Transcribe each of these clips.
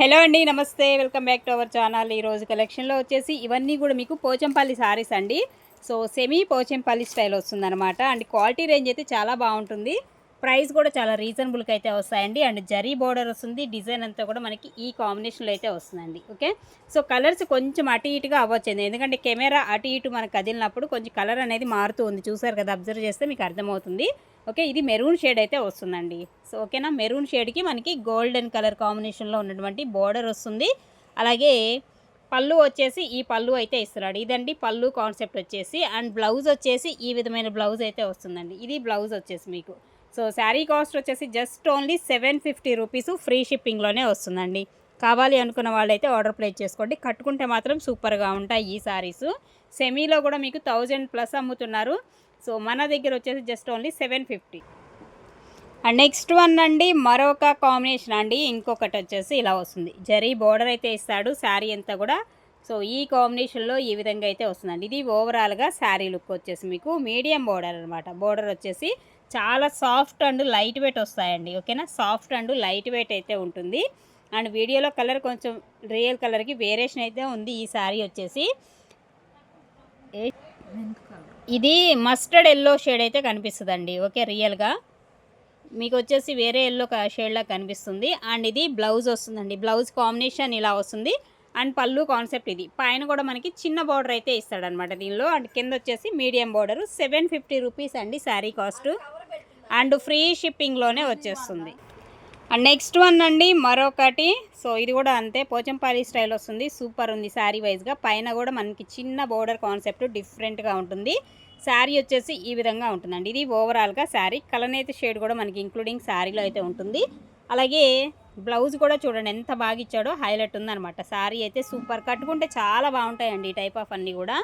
Hello అండి నమస్తే. Welcome back to our channel. ఈరోజు కలెక్షన్లో వచ్చేసి ఇవన్నీ కూడా మీకు పోచంపల్లి సారీస్ అండి. సో సెమీ పోచంపల్లి స్టైల్ వస్తుందన్నమాట. అండ్ క్వాలిటీ రేంజ్ అయితే చాలా బాగుంటుంది. ప్రైస్ కూడా చాలా రీజనబుల్కి అయితే వస్తాయండి. అండ్ జరీ బోర్డర్ వస్తుంది. డిజైన్ అంతా కూడా మనకి ఈ కాంబినేషన్లో అయితే వస్తుందండి. ఓకే? సో కలర్స్ కొంచెం అటు ఇటుగా అవ్వచ్చండి ఎందుకంటే కెమెరా అటు ఇటు మనకు కదిలినప్పుడు కొంచెం కలర్ అనేది మారుతూ ఉంది. చూసారు కదా? అబ్జర్వ్ చేస్తే మీకు అర్థమవుతుంది. ఓకే? ఇది మెరూన్ షేడ్ అయితే వస్తుందండి. సో ఓకేనా? మెరూన్ షేడ్కి మనకి గోల్డెన్ కలర్ కాంబినేషన్లో ఉన్నటువంటి బోర్డర్ వస్తుంది. అలాగే పళ్ళు వచ్చేసి ఈ పళ్ళు అయితే ఇస్తున్నాడు. ఇదండి పళ్ళు కాన్సెప్ట్ వచ్చేసి. అండ్ బ్లౌజ్ వచ్చేసి ఈ విధమైన బ్లౌజ్ అయితే వస్తుందండి. ఇది బ్లౌజ్ వచ్చేసి మీకు. సో శారీ కాస్ట్ వచ్చేసి just only seven fifty rupees free షిప్పింగ్లోనే వస్తుందండి. కావాలి అనుకున్న వాళ్ళైతే ఆర్డర్ ప్లేస్ చేసుకోండి. కట్టుకుంటే మాత్రం సూపర్గా ఉంటాయి ఈ శారీస్. సెమీలో కూడా మీకు థౌజండ్ ప్లస్ అమ్ముతున్నారు. సో మన దగ్గర వచ్చేసి just only seven fifty. And next one అండి మరొక కాంబినేషన్ అండి. ఇంకొకటి వచ్చేసి ఇలా వస్తుంది. జరీ బోర్డర్ అయితే ఇస్తాడు శారీ అంతా కూడా. సో ఈ కాంబినేషన్లో ఈ విధంగా అయితే వస్తుందండి. ఇది ఓవరాల్గా శారీ లుక్ వచ్చేసి మీకు మీడియం బోర్డర్ అనమాట బోర్డర్ వచ్చేసి చాలా సాఫ్ట్ అండ్ లైట్ వెయిట్ వస్తాయండి ఓకేనా? సాఫ్ట్ అండ్ లైట్ వెయిట్ అయితే ఉంటుంది. అండ్ వీడియోలో కలర్ కొంచెం రియల్ కలర్కి వేరియేషన్ అయితే ఉంది ఈ శారీ వచ్చేసి. ఇది మస్టర్డ్ ఎల్లో షేడ్ అయితే కనిపిస్తుందండి ఓకే? రియల్గా. మీకు వచ్చేసి వేరే ఎల్లో షేడ్లా కనిపిస్తుంది. అండ్ ఇది బ్లౌజ్ వస్తుందండి బ్లౌజ్ కాంబినేషన్ ఇలా వస్తుంది. అండ్ పళ్ళు కాన్సెప్ట్ ఇది. పైన కూడా మనకి చిన్న బార్డర్ అయితే ఇస్తాడనమాట దీనిలో. అండ్ కింద వచ్చేసి medium border seven fifty rupees అండి శారీ కాస్ట్. అండ్ ఫ్రీ షిప్పింగ్లోనే వచ్చేస్తుంది. అండ్ నెక్స్ట్ వన్ అండి మరొకటి. సో ఇది కూడా అంతే పోచంపల్లి స్టైల్ వస్తుంది. సూపర్ ఉంది శారీ వైజ్గా. పైన కూడా మనకి చిన్న బోర్డర్ కాన్సెప్ట్ డిఫరెంట్గా ఉంటుంది. శారీ వచ్చేసి ఈ విధంగా ఉంటుందండి. ఇది ఓవరాల్గా శారీ. కలనేతి షేడ్ కూడా మనకి ఇంక్లూడింగ్ శారీలో అయితే ఉంటుంది. అలాగే బ్లౌజ్ కూడా చూడండి ఎంత బాగా ఇచ్చాడో హైలైట్ ఉందన్నమాట. శారీ అయితే సూపర్. కట్టుకుంటే చాలా బాగుంటాయండి ఈ టైప్ ఆఫ్ అన్నీ కూడా.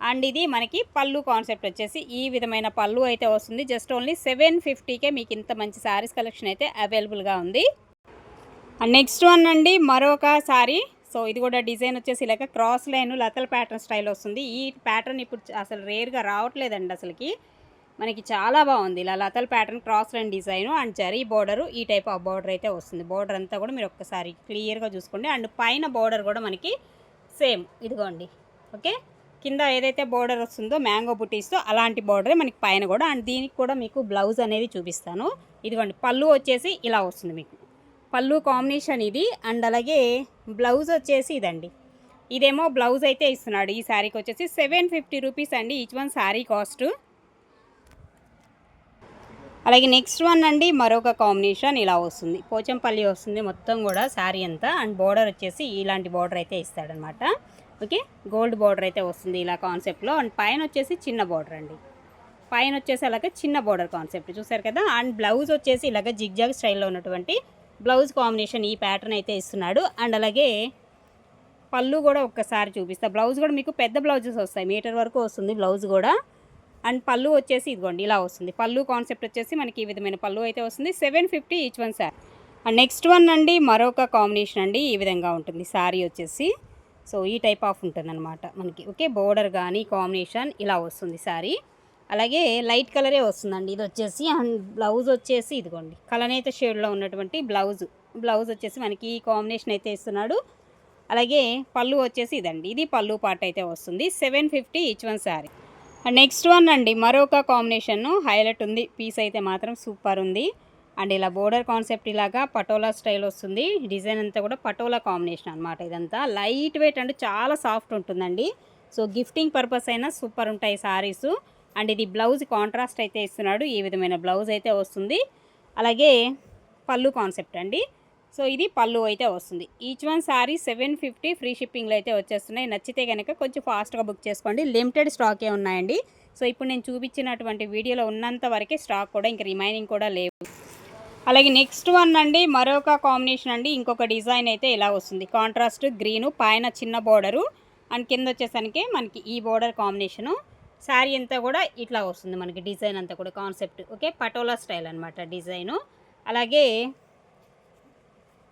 అండ్ ఇది మనకి పళ్ళు కాన్సెప్ట్ వచ్చేసి ఈ విధమైన పళ్ళు అయితే వస్తుంది. జస్ట్ ఓన్లీ సెవెన్ ఫిఫ్టీకే మీకు ఇంత మంచి శారీస్ కలెక్షన్ అయితే అవైలబుల్గా ఉంది. అండ్ నెక్స్ట్ వన్ అండి మరొక సారీ సో ఇది కూడా డిజైన్ వచ్చేసి ఇలాగ క్రాస్ లైన్ లతల్ ప్యాటర్న్ స్టైల్ వస్తుంది. ఈ ప్యాటర్న్ ఇప్పుడు అసలు రేర్గా రావట్లేదండి అసలుకి. మనకి చాలా బాగుంది ఇలా లతల్ pattern cross line design and zari border ఈ టైప్ ఆఫ్ బోర్డర్ అయితే వస్తుంది. బోర్డర్ అంతా కూడా మీరు ఒక్కసారి క్లియర్గా చూసుకోండి. అండ్ పైన బోర్డర్ కూడా మనకి సేమ్ ఇదిగోండి. ఓకే కింద ఏదైతే బోర్డర్ వస్తుందో మ్యాంగో బుటీస్తో అలాంటి బోర్డరే మనకి పైన కూడా. అండ్ దీనికి కూడా మీకు బ్లౌజ్ అనేది చూపిస్తాను. ఇదిగోండి పళ్ళు వచ్చేసి ఇలా వస్తుంది మీకు. పళ్ళు కాంబినేషన్ ఇది. అండ్ అలాగే బ్లౌజ్ వచ్చేసి ఇదండి. ఇదేమో బ్లౌజ్ అయితే ఇస్తున్నాడు. ఈ శారీకి వచ్చేసి సెవెన్ ఫిఫ్టీ రూపీస్ అండి. ఈచ్ వన్ శారీ కాస్ట్ అలాగే నెక్స్ట్ వన్ అండి మరొక కాంబినేషన్ ఇలా వస్తుంది. పోచంపల్లి వస్తుంది మొత్తం కూడా శారీ అంతా. అండ్ బోర్డర్ వచ్చేసి ఇలాంటి బోర్డర్ అయితే ఇస్తాడనమాట. ఓకే? గోల్డ్ బార్డర్ అయితే వస్తుంది ఇలా కాన్సెప్ట్లో. అండ్ పైన వచ్చేసి చిన్న బార్డర్ అండి. పైన వచ్చేసి అలాగే చిన్న బార్డర్ కాన్సెప్ట్. చూసారు కదా? అండ్ బ్లౌజ్ వచ్చేసి ఇలాగ జిగ్జాగ్ స్టైల్లో ఉన్నటువంటి బ్లౌజ్ కాంబినేషన్ ఈ ప్యాటర్న్ అయితే ఇస్తున్నాడు. అండ్ అలాగే పళ్ళు కూడా ఒక్కసారి చూపిస్తా. బ్లౌజ్ కూడా మీకు పెద్ద బ్లౌజెస్ వస్తాయి. మీటర్ వరకు వస్తుంది బ్లౌజ్ కూడా. అండ్ పళ్ళు వచ్చేసి ఇదిగోండి ఇలా వస్తుంది. పళ్ళు కాన్సెప్ట్ వచ్చేసి మనకి ఈ విధమైన పళ్ళు అయితే వస్తుంది. Seven fifty each one sir and next one అండి మరొక కాంబినేషన్ అండి. ఈ విధంగా ఉంటుంది. శారీ వచ్చేసి సో ఈ టైప్ ఆఫ్ ఉంటుందన్నమాట మనకి. ఓకే బోర్డర్ కానీ కాంబినేషన్ ఇలా వస్తుంది శారీ. అలాగే లైట్ కలరే వస్తుందండి. ఇది వచ్చేసి అండ్ బ్లౌజ్ వచ్చేసి ఇదిగోండి. కలనేత షేడ్లో ఉన్నటువంటి బ్లౌజ్. బ్లౌజ్ వచ్చేసి మనకి ఈ కాంబినేషన్ అయితే ఇస్తున్నాడు. అలాగే పళ్ళు వచ్చేసి ఇదండి. ఇది పళ్ళు పార్ట్ అయితే వస్తుంది. Seven fifty each one sari. Next one అండి. మరొక కాంబినేషన్ హైలైట్ ఉంది. పీస్ అయితే మాత్రం సూపర్ ఉంది. అండ్ ఇలా బోర్డర్ కాన్సెప్ట్ ఇలాగా పటోలా స్టైల్ వస్తుంది. డిజైన్ అంతా కూడా పటోలా కాంబినేషన్ అనమాట ఇదంతా. లైట్ వెయిట్ అండ్ చాలా సాఫ్ట్ ఉంటుందండి. సో గిఫ్టింగ్ పర్పస్ అయినా సూపర్ ఉంటాయి సారీస్. అండ్ ఇది బ్లౌజ్ కాంట్రాస్ట్ అయితే ఇస్తున్నాడు. ఈ విధమైన బ్లౌజ్ అయితే వస్తుంది. అలాగే పళ్ళు కాన్సెప్ట్ అండి. సో ఇది పళ్ళు అయితే వస్తుంది. Each one sari seven fifty free షిప్పింగ్లో అయితే వచ్చేస్తున్నాయి. నచ్చితే కనుక కొంచెం ఫాస్ట్గా బుక్ చేసుకోండి. లిమిటెడ్ స్టాకే ఉన్నాయండి. సో ఇప్పుడు నేను చూపించినటువంటి వీడియోలో ఉన్నంత వరకే స్టాక్ కూడా ఇంకా రిమైనింగ్ కూడా లేవు. అలాగే నెక్స్ట్ వన్ అండి మరొక కాంబినేషన్ అండి. ఇంకొక డిజైన్ అయితే ఇలా వస్తుంది. కాంట్రాస్ట్ గ్రీను పైన చిన్న బోర్డరు. అండ్ కింద వచ్చేసరికి మనకి ఈ బోర్డర్ కాంబినేషను. శారీ అంతా కూడా ఇట్లా వస్తుంది మనకి డిజైన్ అంతా కూడా కాన్సెప్ట్. ఓకే పటోలా స్టైల్ అనమాట డిజైను. అలాగే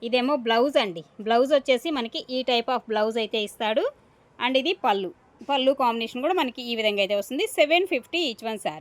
ఇదేమో బ్లౌజ్ అండి. బ్లౌజ్ వచ్చేసి మనకి ఈ టైప్ ఆఫ్ బ్లౌజ్ అయితే ఇస్తాడు. అండ్ ఇది పళ్ళు. పళ్ళు కాంబినేషన్ కూడా మనకి ఈ విధంగా అయితే వస్తుంది. Seven fifty each one sari.